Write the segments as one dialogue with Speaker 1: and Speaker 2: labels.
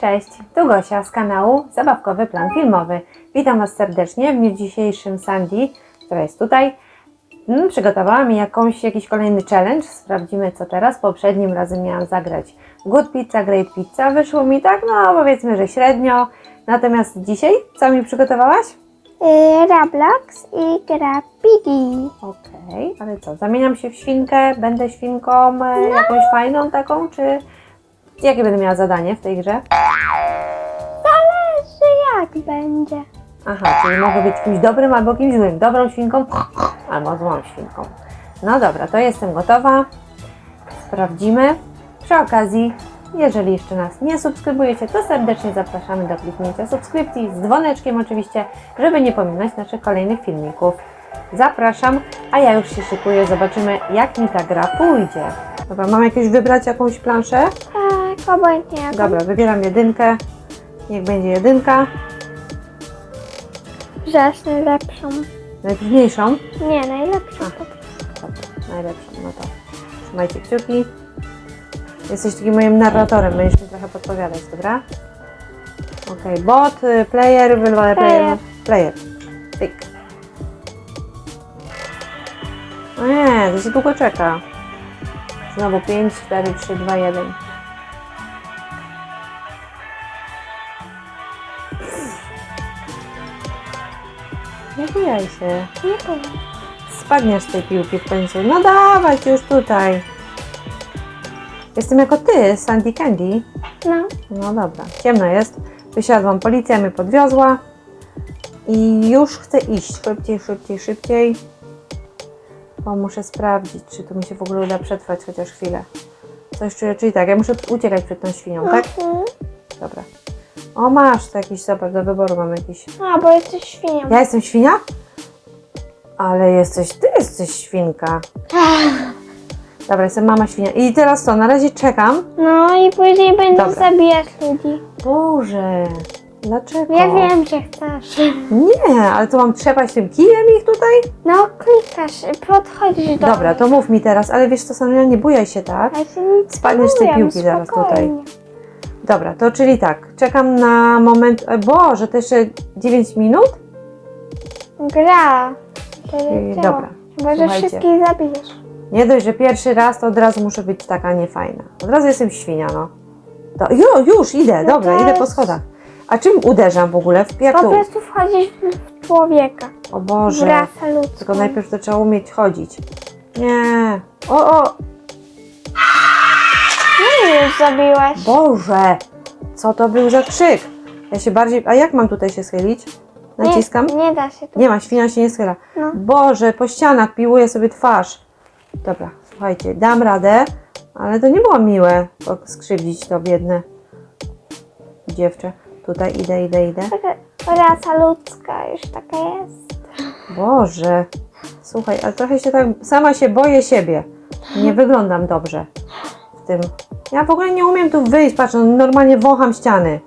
Speaker 1: Cześć, tu Gosia z kanału Zabawkowy Plan Filmowy. Witam Was serdecznie. W dniu dzisiejszym Sandy, która jest tutaj, mm, przygotowała mi jakąś, jakiś kolejny challenge. Sprawdzimy co teraz. Poprzednim razem miałam zagrać Good Pizza, Great Pizza. Wyszło mi tak, no powiedzmy, że średnio. Natomiast dzisiaj, co mi przygotowałaś?
Speaker 2: Y, Roblox i gra Piggy.
Speaker 1: Okej, ale co, zamieniam się w świnkę, będę świnką e, jakąś fajną taką, czy jakie będę miała zadanie w tej grze?
Speaker 2: Zależy jak będzie.
Speaker 1: Aha, czyli mogę być kimś dobrym albo kimś złym. Dobrą świnką albo złą świnką. No dobra, to jestem gotowa. Sprawdzimy. Przy okazji, jeżeli jeszcze nas nie subskrybujecie, to serdecznie zapraszamy do kliknięcia subskrypcji z dzwoneczkiem oczywiście, żeby nie pominąć naszych kolejnych filmików. Zapraszam, a ja już się szykuję. Zobaczymy, jak mi ta gra pójdzie. Dobra, mam jakieś wybrać jakąś planszę?
Speaker 2: Obojętnie jak.
Speaker 1: Dobra, wybieram jedynkę. Niech będzie jedynka.
Speaker 2: Żasz najlepszą.
Speaker 1: Najtrudniejszą.
Speaker 2: Nie, najlepszą.
Speaker 1: A. Dobra, najlepszą, no to trzymajcie kciuki. Jesteś takim moim narratorem, będziesz mi trochę podpowiadać, dobra? Okej, bot, y, player, wylowane player. Player. Tyk. O nie, to się długo czeka. Znowu 5, 4, 3, 2, 1. Nie bujaj się. Spadniesz z tej piłki w końcu. No dawaj, już tutaj. Jestem jako ty, Sandy Candy.
Speaker 2: No,
Speaker 1: No dobra, ciemno jest. Wysiadłam, policja mnie podwiozła. I już chcę iść. Szybciej, szybciej, szybciej. Bo muszę sprawdzić, czy tu mi się w ogóle uda przetrwać chociaż chwilę. Coś czuję, czyli tak, ja muszę uciekać przed tą świnią, tak?
Speaker 2: Mhm.
Speaker 1: Dobra. O, masz to jakiś, zobacz, do wyboru mam jakiś.
Speaker 2: A, bo jesteś świnią.
Speaker 1: Ja jestem świnia? Ale jesteś, ty jesteś świnka. Dobra, jestem mama świnia. I teraz co, na razie czekam.
Speaker 2: No i później będziesz
Speaker 1: Dobra.
Speaker 2: zabijać ludzi.
Speaker 1: Boże, dlaczego?
Speaker 2: Ja wiem, że chcesz.
Speaker 1: Nie, ale to mam trzepać tym kijem ich tutaj?
Speaker 2: No, klikasz, podchodzisz do
Speaker 1: Dobra, to mów mi teraz, ale wiesz co, Sonia, nie bujaj się, tak?
Speaker 2: Ja się nic
Speaker 1: Spadniesz z tej
Speaker 2: nie
Speaker 1: piłki zaraz tutaj.
Speaker 2: spokojnie.
Speaker 1: Dobra, to czyli tak, czekam na moment, e, Boże, to jeszcze 9 minut?
Speaker 2: Gra. To działa.
Speaker 1: dobra,
Speaker 2: Chyba, że
Speaker 1: słuchajcie.
Speaker 2: wszystkich zabijesz.
Speaker 1: Nie dość, że pierwszy raz, to od razu muszę być taka niefajna. Od razu jestem świnia, no. To, jo, już idę,
Speaker 2: No
Speaker 1: dobra,
Speaker 2: to
Speaker 1: idę po
Speaker 2: jest-
Speaker 1: schodach. A czym uderzam w ogóle? W
Speaker 2: Po prostu wchodzisz w człowieka.
Speaker 1: O
Speaker 2: W
Speaker 1: Boże.
Speaker 2: rasę ludzką.
Speaker 1: Tylko najpierw to trzeba umieć chodzić. Nie. O, o,
Speaker 2: I już zabiłaś.
Speaker 1: Boże. Co to był za krzyk? Ja się bardziej... A jak mam tutaj się schylić? Naciskam?
Speaker 2: Nie, nie da się tu.
Speaker 1: Nie ma, świnia się nie schyla.
Speaker 2: No.
Speaker 1: Boże, po ścianach piłuję sobie twarz. Dobra, słuchajcie, dam radę, ale to nie było miłe skrzywdzić to biedne dziewczę. Tutaj idę, idę, idę.
Speaker 2: Taka Rasa ludzka już taka jest.
Speaker 1: Boże, słuchaj, ale trochę się tak, sama się boję siebie. Nie wyglądam dobrze w tym. Ja w ogóle nie umiem tu wyjść, patrz, no, normalnie wącham ściany.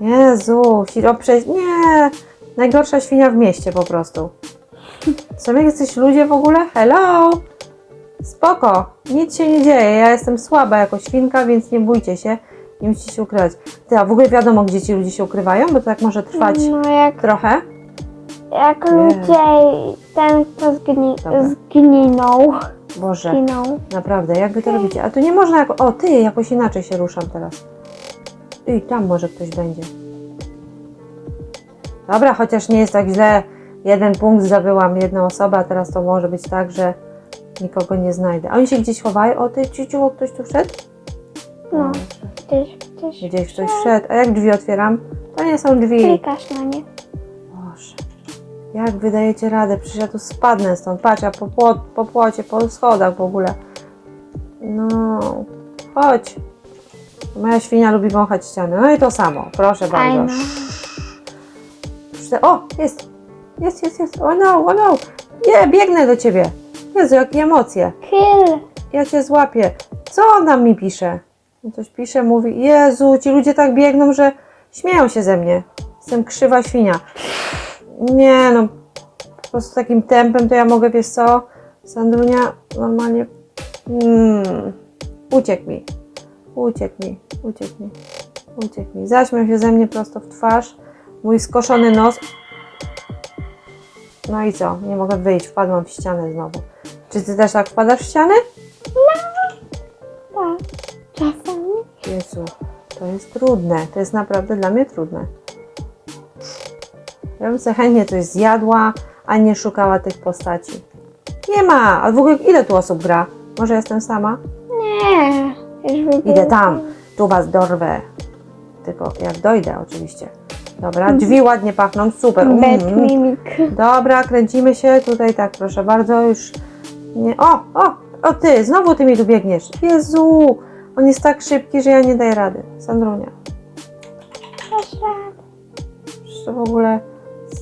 Speaker 1: Jezu, siro przejść, nie, najgorsza świnia w mieście po prostu. Co wy jesteś ludzie w ogóle? Hello! Spoko, nic się nie dzieje, ja jestem słaba jako świnka, więc nie bójcie się, nie musicie się ukrywać. Ty, a w ogóle wiadomo, gdzie ci ludzie się ukrywają, bo to tak może trwać
Speaker 2: No jak,
Speaker 1: trochę.
Speaker 2: jak ludzie, ten kto zgni.
Speaker 1: Boże. Naprawdę, jak wy to robicie? A tu nie można jako... O, ty, jakoś inaczej się ruszam teraz. I tam może ktoś będzie. Dobra, chociaż nie jest tak źle. Jeden punkt zdobyłam, jedną osobę, a teraz to może być tak, że nikogo nie znajdę. A oni się gdzieś chowają? O, ty, ciuciu, ktoś tu wszedł?
Speaker 2: No, gdzieś, gdzieś.
Speaker 1: Gdzieś ktoś wszedł. A jak drzwi otwieram? To nie są drzwi.
Speaker 2: Klikasz na nie.
Speaker 1: Jak wy dajecie radę? Przecież ja tu spadnę stąd. Patrz, ja po, płot, po płocie, po schodach w ogóle. No, chodź. Moja świnia lubi wąchać ściany. No i to samo. Proszę bardzo. O, jest. Jest, jest, jest. O no, o no. Nie, biegnę do ciebie. Jezu, jakie emocje.
Speaker 2: Kill.
Speaker 1: Ja cię złapię. Co on tam mi pisze? Coś pisze, mówi, Jezu, ci ludzie tak biegną, że śmieją się ze mnie. Jestem krzywa świnia. Nie no, po prostu takim tempem to ja mogę, wiesz co, Sandrunia normalnie, mm, uciekł mi, uciekł mi, uciekł mi. Uciekł mi. Zaśmiał się ze mnie prosto w twarz. Mój skoszony nos. No i co? Nie mogę wyjść. Wpadłam w ścianę znowu. Czy ty też tak wpadasz w ściany?
Speaker 2: Tak. Czasami.
Speaker 1: Jezu, to jest trudne. To jest naprawdę dla mnie trudne. Ja bym sobie chętnie coś zjadła, a nie szukała tych postaci. Nie ma! A w ogóle ile tu osób gra? Może jestem sama?
Speaker 2: Nie. Już
Speaker 1: Idę tam. Tu was dorwę. Tylko jak dojdę oczywiście. Dobra, drzwi ładnie pachną, super.
Speaker 2: Bad
Speaker 1: Mm.
Speaker 2: mimik.
Speaker 1: Dobra, kręcimy się. Tutaj tak, proszę bardzo, już nie. O, o, o ty, znowu ty mi tu biegniesz. Jezu, on jest tak szybki, że ja nie daję rady. Sandrunia.
Speaker 2: Proszę.
Speaker 1: Przecież to w ogóle.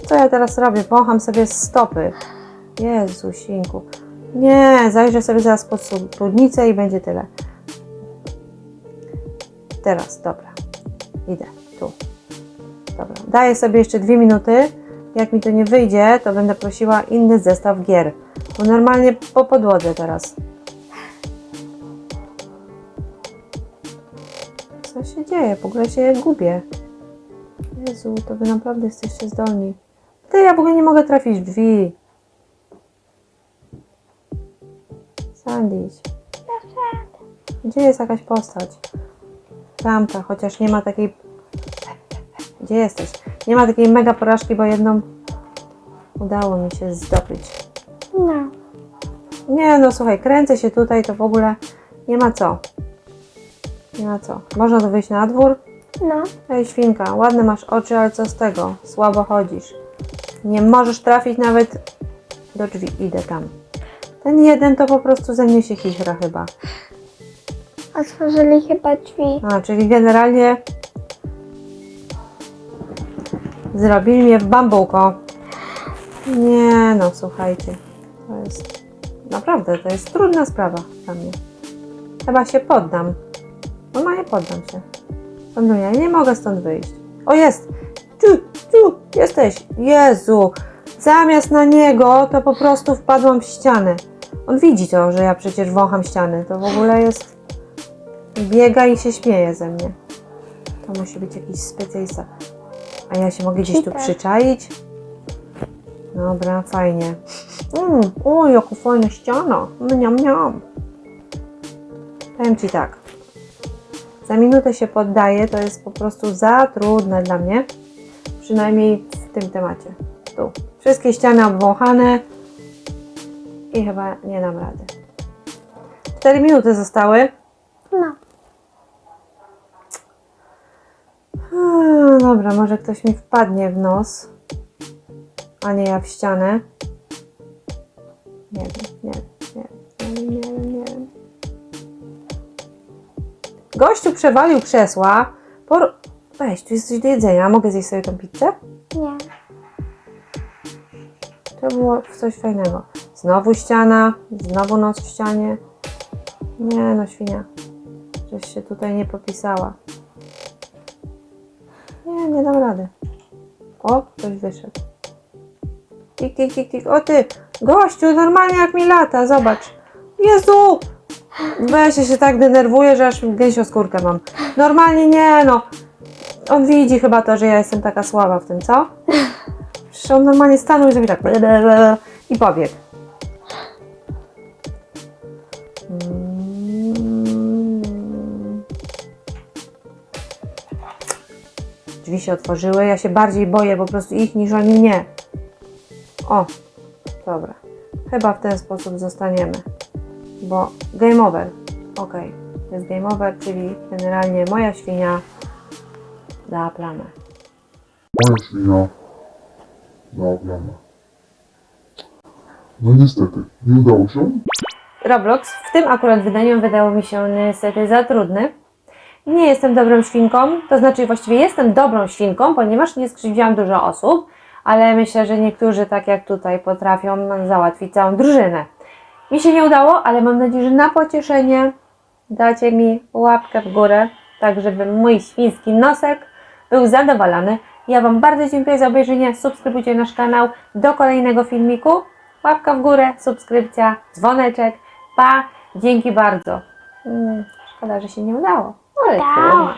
Speaker 1: Co ja teraz robię? Wącham sobie stopy. Jezu, sinku. Nie, zajrzę sobie zaraz pod spódnicę i będzie tyle. Teraz, dobra. Idę, tu. Dobra, daję sobie jeszcze dwie minuty. Jak mi to nie wyjdzie, to będę prosiła inny zestaw gier. Bo normalnie po podłodze teraz. Co się dzieje? W ogóle się gubię. Jezu, to wy naprawdę jesteście zdolni. Ty, ja w ogóle nie mogę trafić w drzwi. Sandiś. Gdzie jest jakaś postać? Tamta, chociaż nie ma takiej... Gdzie jesteś? Nie ma takiej mega porażki, bo jedną udało mi się zdobyć.
Speaker 2: No.
Speaker 1: Nie no, słuchaj, kręcę się tutaj, to w ogóle nie ma co. Nie ma co. Można tu wyjść na dwór,
Speaker 2: No.
Speaker 1: Ej, świnka, ładne masz oczy, ale co z tego? Słabo chodzisz. Nie możesz trafić nawet do drzwi. Idę tam. Ten jeden to po prostu ze mnie się chichra chyba.
Speaker 2: Otworzyli chyba drzwi.
Speaker 1: A, czyli generalnie zrobili mnie w bambuko. Nie no, słuchajcie. To jest naprawdę, to jest trudna sprawa dla mnie. Chyba się poddam. Normalnie poddam się. Sandrunia, ja nie mogę stąd wyjść. O, jest! Tu, jesteś! Jezu! Zamiast na niego, to po prostu wpadłam w ścianę. On widzi to, że ja przecież wącham ściany. To w ogóle jest... Biega i się śmieje ze mnie. To musi być jakiś specjalista. A ja się mogę gdzieś tu przyczaić? Dobra, fajnie. Mm, o, jaka fajna ściana. Mniam, mniam. Powiem Ci tak. Za minutę się poddaję, to jest po prostu za trudne dla mnie. Przynajmniej w tym temacie. Tu. Wszystkie ściany obwąchane i chyba nie dam rady. 4 minuty zostały.
Speaker 2: No.
Speaker 1: Hmm, dobra, może ktoś mi wpadnie w nos, a nie ja w ścianę. Nie wiem, nie wiem, nie wiem, nie wiem, nie wiem, nie wiem. Gościu przewalił krzesła. Por... Weź, tu jest coś do jedzenia. Mogę zjeść sobie tą pizzę?
Speaker 2: Nie.
Speaker 1: To było coś fajnego. Znowu ściana, znowu nos w ścianie. Nie no, świnia. Żeś się tutaj nie popisała. Nie, nie dam rady. O, ktoś wyszedł. Tik, tik, tik, tik. O ty, gościu, normalnie jak mi lata, zobacz. Jezu! Weź ja się tak denerwuję, że aż gęsią skórkę mam. Normalnie nie no. On widzi chyba to, że ja jestem taka słaba w tym, co? Przecież on normalnie stanął i zrobił tak i pobiegł. Drzwi się otworzyły. Ja się bardziej boję po prostu ich niż oni mnie. O, dobra. Chyba w ten sposób zostaniemy. Bo game over. Ok, jest game over, czyli generalnie moja świnia dała plamę.
Speaker 3: Moja świnia dała plamę. No niestety, nie udało się.
Speaker 1: Roblox w tym akurat wydaniu wydało mi się niestety za trudny. Nie jestem dobrą świnką, to znaczy właściwie jestem dobrą świnką, ponieważ nie skrzywdziłam dużo osób, ale myślę, że niektórzy tak jak tutaj potrafią załatwić całą drużynę. Mi się nie udało, ale mam nadzieję, że na pocieszenie dacie mi łapkę w górę, tak żeby mój świński nosek był zadowolony. Ja Wam bardzo dziękuję za obejrzenie, subskrybujcie nasz kanał do kolejnego filmiku. Łapka w górę, subskrypcja, dzwoneczek. Pa, dzięki bardzo. Mm, szkoda, że się nie udało, ale trudno.